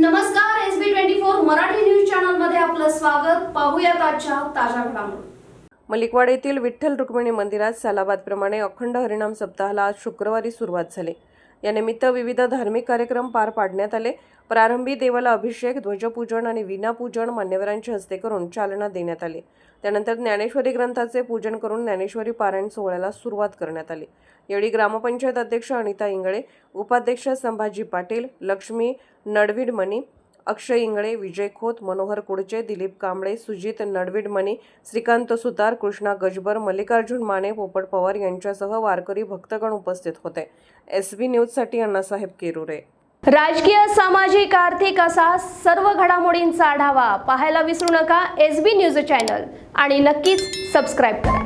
नमस्कार S B twenty four Marathi news चॅनलमध्ये आपलं स्वागत. पाहूयात आजच्या ताज्या घडामोडी. मलिकवाड येथील विठ्ठल रुक्मिणी मंदिरात सलाबादप्रमाणे अखंड हरिणाम सप्ताहाला आज शुक्रवारी सुरुवात झाली. यानिमित्त विविध धार्मिक कार्यक्रम पार पाडण्यात आले. प्रारंभी देवाला अभिषेक ध्वजपूजन आणि विनापूजन मान्यवरांच्या हस्ते करून चालना देण्यात आली. त्यानंतर ज्ञानेश्वरी ग्रंथाचे पूजन करून ज्ञानेश्वरी पारायण सोहळ्याला सुरुवात करण्यात आली. यावेळी ग्रामपंचायत अध्यक्ष अनिता इंगळे उपाध्यक्ष संभाजी पाटील लक्ष्मी नडवीडमणी अक्षय इंगळे विजय खोत मनोहर कुडचे दिलीप कांबळे सुजित नडविडमणी श्रीकांत सुतार कृष्णा गजबर मल्लिकार्जुन माने पोपट पवार यांच्यासह वारकरी भक्तगण उपस्थित होते. एस बी न्यूजसाठी अण्णासाहेब केरुरे. राजकीय सामाजिक आर्थिक असा सर्व घडामोडींचा आढावा पाहायला विसरू नका. S B news channel. आणि नक्कीच सबस्क्राईब करा.